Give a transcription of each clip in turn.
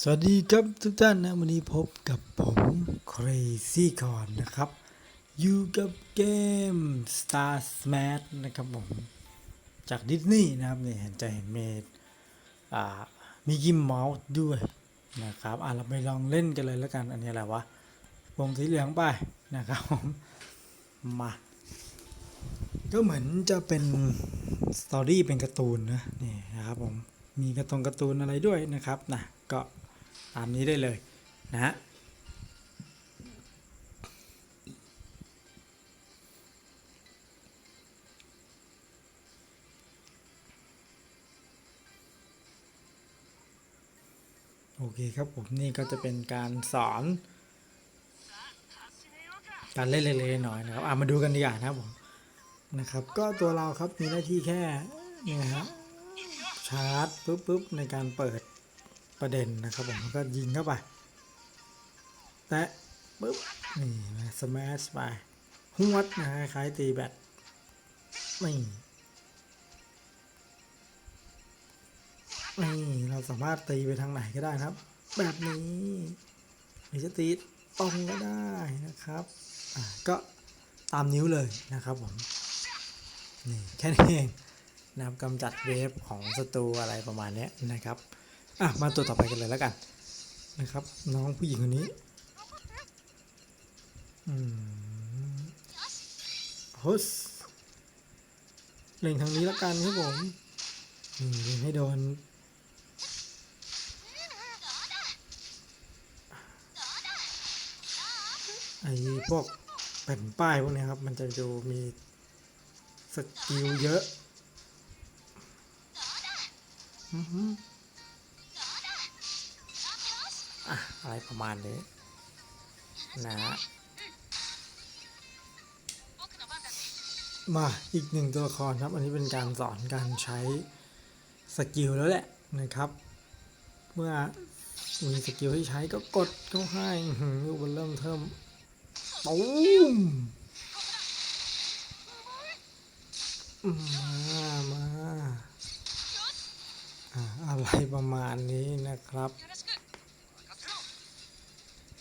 สวัสดีครับทุกท่านนะวันนี้พบกับผม Crazy c o r n นะครับ อยู่กับเกม Star Smash นะครับผม จากดิสนีย์นะครับเนี่ยเห็นใจเห็นเมดอ่ามีกิมเมาส์ด้วยนะครับ อะเราไปลองเล่นกันเลยแล้วกัน อันนี้อะไรวะวงสีเหลืองไปนะครับผมมา ก็เหมือนจะเป็นสตอรี่เป็นการ์ตูนนะนี่นะครับผมมีการ์ตงการ์ตูนอะไรด้วยนะครับนะก็ ตามนี้ได้เลยนะฮะโอเคครับผมนี่ก็จะเป็นการสอน การเล่นเล็กๆน้อยนะครับอะมาดูกันดีกว่านะครับผมนะครับ ก็ตัวเราครับมีหน้าที่แค่นี่ฮะชาร์จปุ๊บปุ๊บในการเปิด ประเด็นนะครับผมก็ยิงเข้าไปแตะปุ๊บนี่นะสมาชไปหวดนะคล้ายตีแบตนี่นี่เราสามารถตีไปทางไหนก็ได้นะครับ แบบนี้หรือจะตีตรงก็ได้นะครับอะก็ตามนิ้วเลยนะครับผมนี่แค่นี้เองนะครับกำจัดเวฟของศัตรูอะไรประมาณนี้นะครับ อะมาตัวต่อไปกันเลยแล้วกัน นะครับ น้องผู้หญิงคนนี้อืมโฮสเล็งทางนี้แล้วกันครับผมนี่เล็งให้โดนไอ้พวกแผ่นป้ายพวกนี้ครับ มันจะดูมีสกิลเยอะ อือ อะไรประมาณนี้นะฮะมาอีกหนึ่งตัวละครครับ อันนี้เป็นการสอนการใช้สกิลแล้วแหละนะครับ เมื่อมีสกิลให้ใช้ก็กดเข้าให้อื้อหือลูกมันเริ่มเทิมตูมมามาอะไรประมาณนี้นะครับ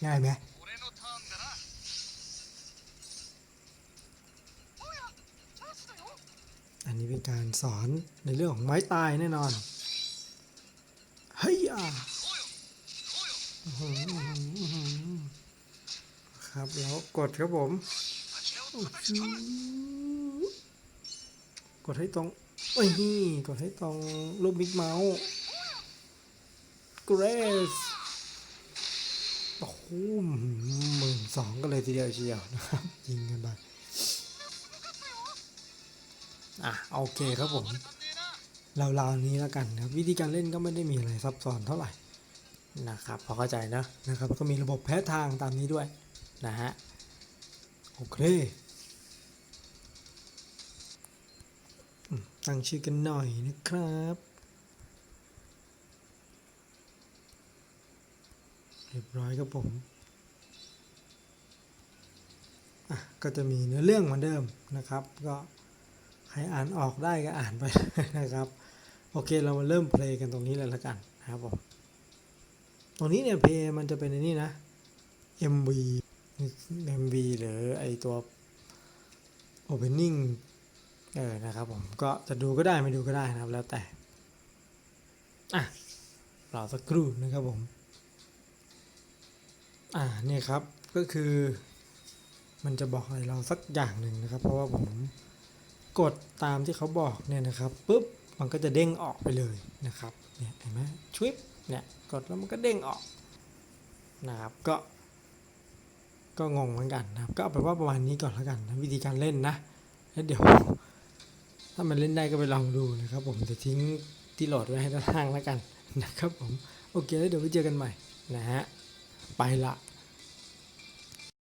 ง่ายไหมอันนี้เป็นการสอนในเรื่องของไม้ตายแน่นอน เฮ้ยอะครับแล้วกดครับผม กดให้ตรงเอ้ยกดให้ตรงรูปบิ๊กเมาส์เกรส หมื่นสองก็เลยทีเดียวเชียวนะครับ ยิงกันไปอะโอเคครับผมเราๆนี้แล้วกันครับ วิธีการเล่นก็ไม่ได้มีอะไรซับซ้อนเท่าไหร่นะครับพอเข้าใจนะนะครับก็มีระบบแพ้ทางตามนี้ด้วยนะฮะโอเคตั้งชื่อกันหน่อยนะครับ เรียบร้อยครับผมอะก็จะมีเนื้อเรื่องเหมือนเดิมนะครับ ก็ใครอ่านออกได้ก็อ่านไปนะครับ โอเคเรามาเริ่มเพลงกันตรงนี้เลยละกันนะครับผมตรงนี้เนี่ยเพลงมันจะเป็นในนี่นะ MV MV หรือไอตัว Opening เออนะครับผมก็จะดูก็ได้ไม่ดูก็ได้นะครับแล้วแต่อะรอสักครู่นะครับผม อ่าเนี่ยครับก็คือมันจะบอกอะไรเราสักอย่างหนึ่งนะครับ เพราะว่าผมกดตามที่เขาบอกเนี่ยนะครับปุ๊บมันก็จะเด้งออกไปเลยนะครับเนี่ยเห็นไหมชวิปเนี่ยกดแล้วมันก็เด้งออกนะครับก็ก็งงเหมือนกันนะครับ ก็เอาไปว่าประมาณนี้ก่อนแล้วกันนะวิธีการเล่นนะแล้วเดี๋ยว ถ้ามันเล่นได้ก็ไปลองดูนะครับ ผมจะทิ้งที่โหลดไว้ให้ด้านล่างแล้วกันนะครับผมโอเคแล้วเดี๋ยวไว้เจอกันใหม่นะฮะ 掰烂